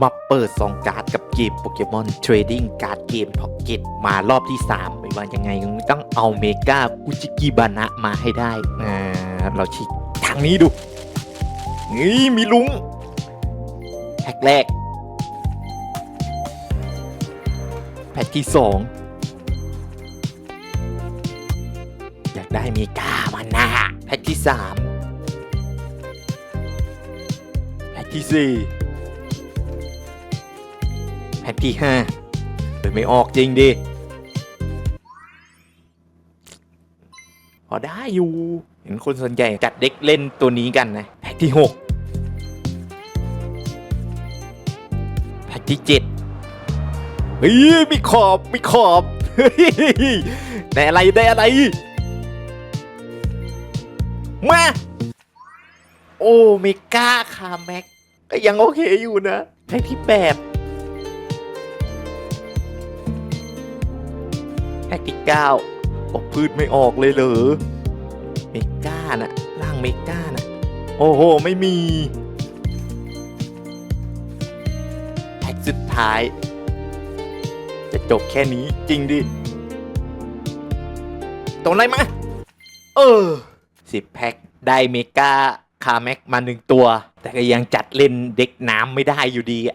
มาเปิดซองการ์ดกับเกมโปเกมอนเทรดดิ้งการ์ดเกมพ็อกเก็ตมารอบที่ 3 ไม่ว่ายังไงก็ต้องเอาเมกากุจิกิบานะมาให้ได้ อ่า เราชิกทางนี้ดู นี่มีลุงแพ็กแรก แพ็กที่ 2 อยากได้เมกามานะแพ็กที่ 3 แพ็กที่ 4 แพ็กที่ห้าเปิดไม่ออกจริงดิพอได้อยู่ เห็นคนส่วนใหญ่จัดเด็กเล่นตัวนี้กันนะ แพ็กที่หกแพ็กที่เจ็ดเฮ้ยมีขอบมีขอบได้อะไรได้อะไร มา โอ้เมก้าคาแม็กก็ยังโอเคอยู่นะแพ็กที่แปด แพ็กที่เก้าออกพืชไม่ออกเลยเหรอเมก้าน่ะร่างเมก้าน่ะ โอ้โห ไม่มีแพ็กสุดท้าย จะจบแค่นี้จริงดิตรงไหนมา เออสิบแพ็กได้เมก้าคาแม็กมาหนึ่งตัว แต่ก็ยังจัดเล่นเด็กน้ำไม่ได้อยู่ดีอะ